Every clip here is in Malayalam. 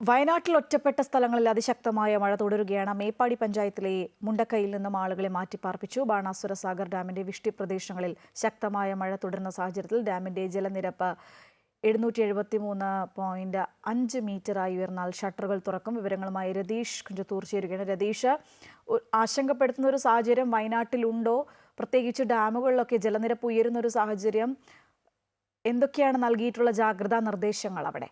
വയനാട്ടിൽ ഒറ്റപ്പെട്ട സ്ഥലങ്ങളിൽ അതിശക്തമായ മഴ തുടരുകയാണ്. മേപ്പാടി പഞ്ചായത്തിലെ മുണ്ടക്കയിൽ നിന്നും ആളുകളെ മാറ്റിപ്പാർപ്പിച്ചു. ബാണാസുര സാഗർ ഡാമിന്റെ വിഷ്ടി പ്രദേശങ്ങളിൽ ശക്തമായ മഴ തുടരുന്ന സാഹചര്യത്തിൽ ഡാമിന്റെ ജലനിരപ്പ് എഴുന്നൂറ്റി എഴുപത്തി മൂന്ന് പോയിന്റ് അഞ്ച് മീറ്ററായി ഉയർന്നാൽ ഷട്ടറുകൾ തുറക്കും. വിവരങ്ങളുമായി രതീഷ് കുഞ്ചത്തൂർ ചേരുകയാണ്. രതീഷ് ആശങ്കപ്പെടുത്തുന്ന ഒരു സാഹചര്യം വയനാട്ടിലുണ്ടോ? പ്രത്യേകിച്ച് ഡാമുകളിലൊക്കെ ജലനിരപ്പ് ഉയരുന്ന ഒരു സാഹചര്യം എന്തൊക്കെയാണ് നൽകിയിട്ടുള്ള ജാഗ്രതാ നിർദ്ദേശങ്ങൾ അവിടെ?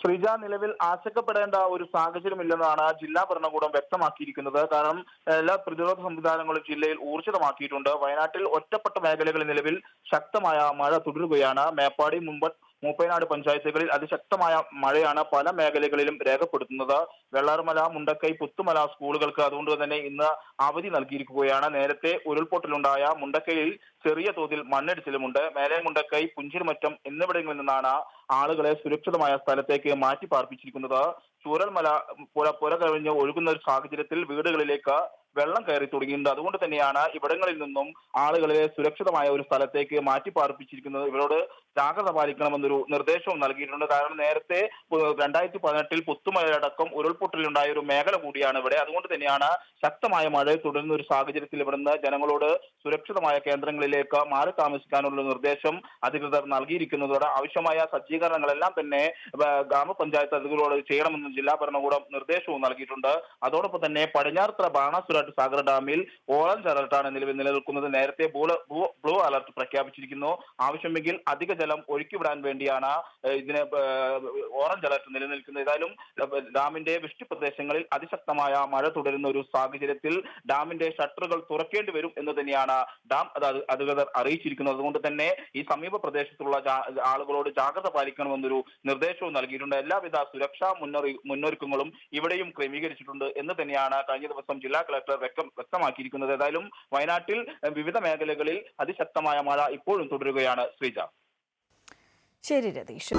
ശ്രീജ നിലവിൽ ആശങ്കപ്പെടേണ്ട ഒരു സാഹചര്യമില്ലെന്നാണ് ജില്ലാ ഭരണകൂടം വ്യക്തമാക്കിയിരിക്കുന്നത്. കാരണം എല്ലാ പ്രതിരോധ സംവിധാനങ്ങളും ജില്ലയിൽ ഊർജിതമാക്കിയിട്ടുണ്ട്. വയനാട്ടിൽ ഒറ്റപ്പെട്ട മേഖലകളിൽ നിലവിൽ ശക്തമായ മഴ തുടരുകയാണ്. മേപ്പാടി മുമ്പ് മൂപ്പനാട് പഞ്ചായത്തുകളിൽ അതിശക്തമായ മഴയാണ് പല മേഖലകളിലും രേഖപ്പെടുത്തുന്നത്. വെള്ളാർമല മുണ്ടക്കൈ പുത്തുമല സ്കൂളുകൾക്ക് അതുകൊണ്ട് തന്നെ ഇന്ന് അവധി നൽകിയിരിക്കുകയാണ്. നേരത്തെ ഉരുൾപൊട്ടലുണ്ടായ മുണ്ടക്കൈയിൽ ചെറിയ തോതിൽ മണ്ണിടിച്ചിലുമുണ്ട്. മേലെ മുണ്ടക്കൈ പുഞ്ചിരിമറ്റം എന്നിവിടങ്ങളിൽ നിന്നാണ് ആളുകളെ സുരക്ഷിതമായ സ്ഥലത്തേക്ക് മാറ്റി പാർപ്പിച്ചിരിക്കുന്നത് ചൂരൽമല പുര പുര കഴിഞ്ഞ് ഒഴുകുന്ന ഒരു സാഹചര്യത്തിൽ വീടുകളിലേക്ക് വെള്ളം കയറി തുടങ്ങിയിട്ടുണ്ട്. അതുകൊണ്ട് തന്നെയാണ് ഇവിടങ്ങളിൽ നിന്നും ആളുകളെ സുരക്ഷിതമായ ഒരു സ്ഥലത്തേക്ക് മാറ്റി പാർപ്പിച്ചിരിക്കുന്നത്. ഇവരോട് ജാഗ്രത പാലിക്കണമെന്നൊരു നിർദ്ദേശവും നൽകിയിട്ടുണ്ട്. കാരണം നേരത്തെ രണ്ടായിരത്തി പതിനെട്ടിൽ പുത്തുമഴയടക്കം ഉരുൾപൊട്ടലുണ്ടായ ഒരു മേഖല കൂടിയാണ് ഇവിടെ. അതുകൊണ്ട് തന്നെയാണ് ശക്തമായ മഴ തുടരുന്ന ഒരു സാഹചര്യത്തിൽ ഇവിടുന്ന് ജനങ്ങളോട് സുരക്ഷിതമായ കേന്ദ്രങ്ങളിലേക്ക് മാറി താമസിക്കാനുള്ള നിർദ്ദേശം അധികൃതർ നൽകിയിരിക്കുന്നതോടെ ആവശ്യമായ സജ്ജീകരണങ്ങളെല്ലാം തന്നെ ഗ്രാമപഞ്ചായത്ത് അധികൃതരോട് ചെയ്യണമെന്ന് ജില്ലാ ഭരണകൂടം നിർദ്ദേശവും നൽകിയിട്ടുണ്ട്. അതോടൊപ്പം തന്നെ പടിഞ്ഞാറത്തറ ബാണാസുരാട്ട് സാഗർ ഡാമിൽ ഓറഞ്ച് അലർട്ടാണ് നിലവിൽ നിലനിൽക്കുന്നത്. നേരത്തെ ബ്ലൂ- അലർട്ട് പ്രഖ്യാപിച്ചിരിക്കുന്നു. ആവശ്യമെങ്കിൽ അധിക ജലം ഒഴുക്കിവിടാൻ വേണ്ടിയാണ് ഇതിന് ഓറഞ്ച് അലർട്ട് നിലനിൽക്കുന്നത്. ഏതായാലും ഡാമിന്റെ വൃഷ്ടി പ്രദേശങ്ങളിൽ അതിശക്തമായ മഴ തുടരുന്ന ഒരു സാഹചര്യത്തിൽ ഡാമിന്റെ ഷട്ടറുകൾ തുറക്കേണ്ടി വരും എന്ന് തന്നെയാണ് ഡാം അധികൃതർ അറിയിച്ചിരിക്കുന്നത്. അതുകൊണ്ട് തന്നെ ഈ സമീപ പ്രദേശത്തുള്ള ആളുകളോട് ജാഗ്രത പാലിക്കണമെന്നൊരു നിർദ്ദേശവും നൽകിയിട്ടുണ്ട്. എല്ലാവിധ സുരക്ഷാ മുന്നറി മുന്നൊരുക്കങ്ങളും ഇവിടെയും ക്രമീകരിച്ചിട്ടുണ്ട് എന്ന് തന്നെയാണ് കഴിഞ്ഞ ദിവസം ജില്ലാ കളക്ടർ ഡയറക്ടർ വ്യക്തം വ്യക്തമാക്കിയിരിക്കുന്നത്. ഏതായാലും വയനാട്ടിൽ വിവിധ മേഖലകളിൽ അതിശക്തമായ മഴ ഇപ്പോഴും തുടരുകയാണ് ശ്രീജ. ശരി രതീഷ്.